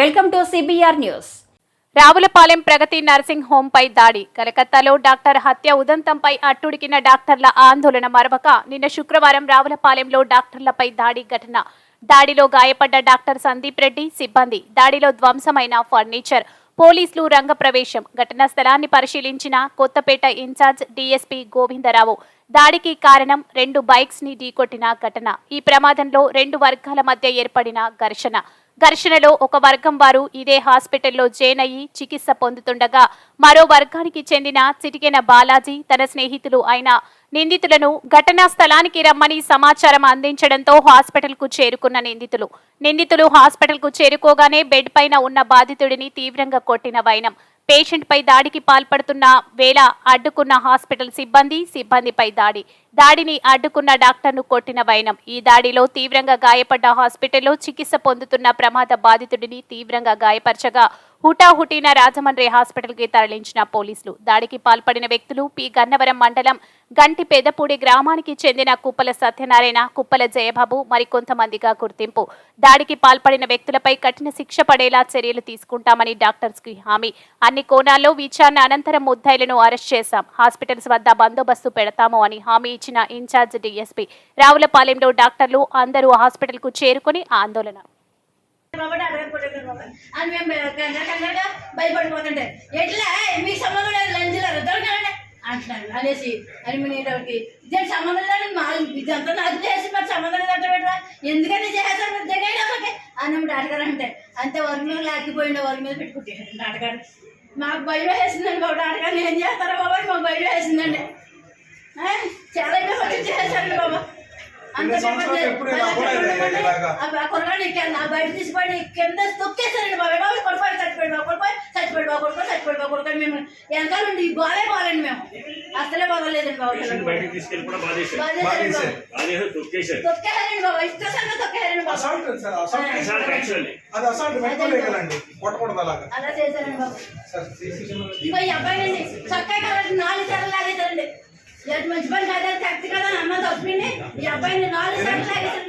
Welcome to CBR news Ravulapalem Pragathi nursing హోంపై దాడి. కలకత్తాలో doctor హత్య ఉదంతంపై అట్టుడికిన డాక్టర్ల ఆందోళన మరవక నిన్న శుక్రవారం రావులపాలెంలో డాక్టర్లపై దాడి ఘటన. దాడిలో గాయపడ్డ డాక్టర్ సందీప్ రెడ్డి సిబ్బంది. దాడిలో ధ్వంసమైన ఫర్నిచర్ పోలీసులు రంగప్రవేశం ఘటనా స్థలాన్ని పరిశీలించిన కొత్తపేట ఇన్ఛార్జ్ డీఎస్పీ గోవిందరావు. దాడికి కారణం రెండు బైక్స్ని ఢీకొట్టిన ఘటన. ఈ ప్రమాదంలో రెండు వర్గాల మధ్య ఏర్పడిన ఘర్షణ. ఘర్షణలో ఒక వర్గం వారు ఇదే హాస్పిటల్లో జైన్ అయ్యి చికిత్స పొందుతుండగా మరో వర్గానికి చెందిన చిటికెన బాలాజీ తన స్నేహితులు అయిన నిందితులను ఘటనా స్థలానికి రమ్మని సమాచారం అందించడంతో హాస్పిటల్కు చేరుకున్న నిందితులు. నిందితులు హాస్పిటల్కు చేరుకోగానే బెడ్ పైన ఉన్న బాధితుడిని తీవ్రంగా కొట్టిన వైనం. పేషెంట్పై దాడికి పాల్పడుతున్న వేళ అడ్డుకున్న హాస్పిటల్ సిబ్బంది సిబ్బందిపై దాడి. దాడిని అడ్డుకున్న డాక్టర్ను కొట్టిన వైనం. ఈ దాడిలో తీవ్రంగా గాయపడ్డ హాస్పిటల్లో చికిత్స పొందుతున్న ప్రమాద బాధితుడిని తీవ్రంగా గాయపరచగా హుటాహుటిన రాజమండ్రి హాస్పిటల్కి తరలించిన పోలీసులు. దాడికి పాల్పడిన వ్యక్తులు పి. గన్నవరం మండలం గంటి పెదపూడి గ్రామానికి చెందిన కుప్పల సత్యనారాయణ కుప్పల జయబాబు మరికొంతమందిగా గుర్తింపు. దాడికి పాల్పడిన వ్యక్తులపై కఠిన శిక్ష పడేలా చర్యలు తీసుకుంటామని డాక్టర్స్కి హామీ. అన్ని కోణాల్లో విచారణ అనంతరం ముద్దాయిలను అరెస్ట్ చేశాం. హాస్పిటల్స్ వద్ద బందోబస్తు పెడతాము అని హామీ ఇచ్చిన ఇన్ఛార్జ్ డీఎస్పీ. రావులపాలెంలో డాక్టర్లు అందరూ హాస్పిటల్కు చేరుకుని ఆందోళన. కాబట్టి అడగకూడదు అని మేము కంగారు కంగారుగా భయపడిపోతుంటే ఎట్లా? మీకు సంబంధం లేదు లంచులారు దొరకాలంటే అంటున్నాను అనేసి అని మీ నేటోకి ఇదే సంబంధం లేదు మా ఇదంతా నాకు చేసి మరి సంబంధం లేదు అంటే పెట్టరా ఎందుకని చేస్తారు మీరు ఒకటి అన్నమాట అడగారు అంతే వరి మీద లాక్కిపోయిండే వరి మీద పెట్టుకుంటే అడగారు మాకు భయం వేసిందండి బాబు అడగారు ఏం చేస్తారా బాబు మాకు భయం వేసిందండి. చాలా బయట తీసిపడి కింద తొక్కేసారండి బాబాయ్ బాబు కొడుకోయి చచ్చిపోయి బాబు కొడుకోయి చచ్చిపోయి బాబు కొడుకో చచ్చిపోయి బాబు కొడుకొని మేము వెనకాల ఈ గోలే పోలేండి మేము. అసలే బాగోలేదండి బాబు. బాబు. తొక్కేసారండి ఇష్టంగా తొక్కేసారండి అలా చేశారండి బాబు. ఇంకో ఈ అబ్బాయి అండి చక్కగా నాలుగు సార్లు లాగేశారండి. మంచి పని కాదు కరెక్ట్ కదా ఈ అబ్బాయిని నాలుగు సార్లు